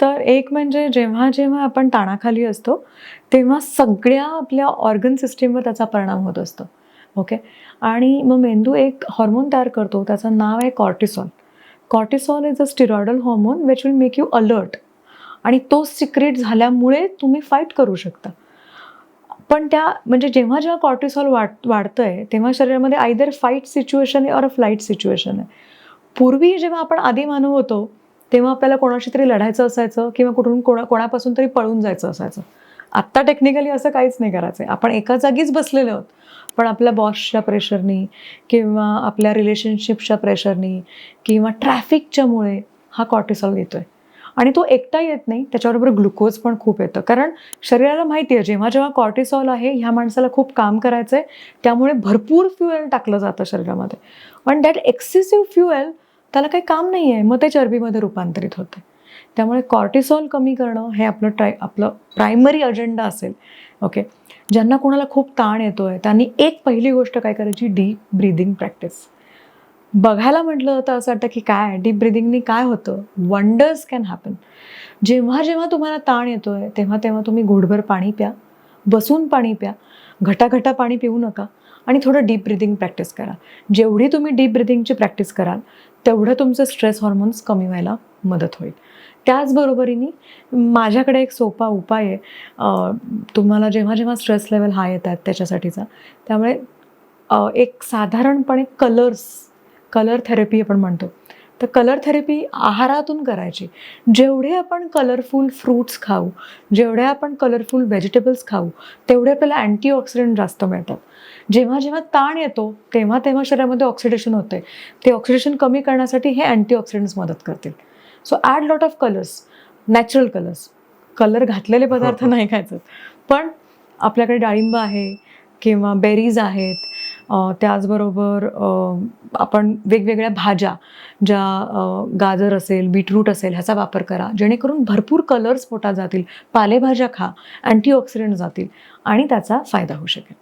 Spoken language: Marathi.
तर एक म्हणजे जेव्हा जेव्हा आपण ताणाखाली असतो तेव्हा सगळ्या आपल्या ऑर्गन सिस्टीमवर त्याचा परिणाम होत असतो. ओके आणि मग मेंदू एक हॉर्मोन तयार करतो त्याचं नाव आहे cortisol cortisol is a steroidal hormone which will make you alert आणि तो सिक्रेट झाल्यामुळे तुम्ही फाईट करू शकता. पण त्या म्हणजे जेव्हा जेव्हा कॉर्टिसॉल वाढ वाढतं आहे तेव्हा शरीरामध्ये आयदर फाईट सिच्युएशन आहे और अ फ्लाईट सिच्युएशन आहे. पूर्वी जेव्हा आपण आधी मानव होतो तेव्हा आपल्याला कोणाशी तरी लढायचं असायचं किंवा कुठून कोणा कोणापासून तरी पळून जायचं असायचं. आत्ता टेक्निकली असं काहीच नाही करायचं आहे आपण एका जागीच बसलेलो आहोत. पण आपल्या बॉसच्या प्रेशरनी किंवा आपल्या रिलेशनशिपच्या प्रेशरनी किंवा ट्रॅफिकच्यामुळे हा कॉर्टिसॉल येतोय. आणि तो एकटा येत नाही त्याच्याबरोबर ग्लुकोज पण खूप येतं. कारण शरीराला माहिती आहे जेव्हा जेव्हा कॉर्टिसॉल आहे ह्या माणसाला खूप काम करायचं आहे त्यामुळे भरपूर फ्युएल टाकलं जातं शरीरामध्ये. पण दॅट एक्सेसिव्ह फ्युएल त्याला काही काम नाही आहे मग ते चरबीमध्ये रूपांतरित होते. त्यामुळे कॉर्टिसॉल कमी करणं हे आपलं ट्राय आपलं प्रायमरी अजेंडा असेल. ओके ज्यांना कोणाला खूप ताण येतो आहे त्यांनी एक पहिली गोष्ट काय करायची? डीप ब्रिदिंग प्रॅक्टिस बघायला म्हटलं तर असं वाटतं की काय? डीप ब्रिदिंगनी काय होतं? वंडर्स कॅन हॅपन जेव्हा जेव्हा तुम्हाला ताण येतो आहे तेव्हा तेव्हा तुम्ही घोडभर पाणी प्या. बसून पाणी प्या. घटाघटा पाणी पिऊ नका. आणि थोडं डीप ब्रिदिंग प्रॅक्टिस करा. जेवढी तुम्ही डीप ब्रिदिंगची प्रॅक्टिस कराल तेवढं तुमचं स्ट्रेस हॉर्मोन्स कमी व्हायला मदत होईल. त्याचबरोबरीने माझ्याकडे एक सोपा उपाय आहे. तुम्हाला जेव्हा जेव्हा स्ट्रेस लेवल हाय येतात त्याच्यासाठीचा त्यामुळे एक साधारणपणे कलर्स कलर थेरपी आपण म्हणतो. तर कलर थेरपी आहारातून करायची. जेवढे आपण कलरफुल फ्रूट्स खाऊ जेवढे आपण कलरफुल व्हेजिटेबल्स खाऊ तेवढे आपल्याला अँटीऑक्सिडंट जास्त मिळतात. जेव्हा जेव्हा ताण येतो तेव्हा तेव्हा शरीरामध्ये ऑक्सिडेशन होते ते ऑक्सिडेशन कमी करण्यासाठी हे अँटीऑक्सिडंट्स मदत करतील. So add lot of colours natural colours colour घातलेले पदार्थ नाही खायचं. पण आपल्याकडे डाळिंब आहे किंवा बेरीज आहेत त्याचबरोबर आपण वेगवेगळ्या भाज्या ज्या गाजर असेल बीटरूट असेल ह्याचा वापर करा. जेणेकरून भरपूर कलर्स पोटात जातील. पालेभाज्या खा अँटीऑक्सिडंट जातील आणि त्याचा फायदा होऊ शकेल.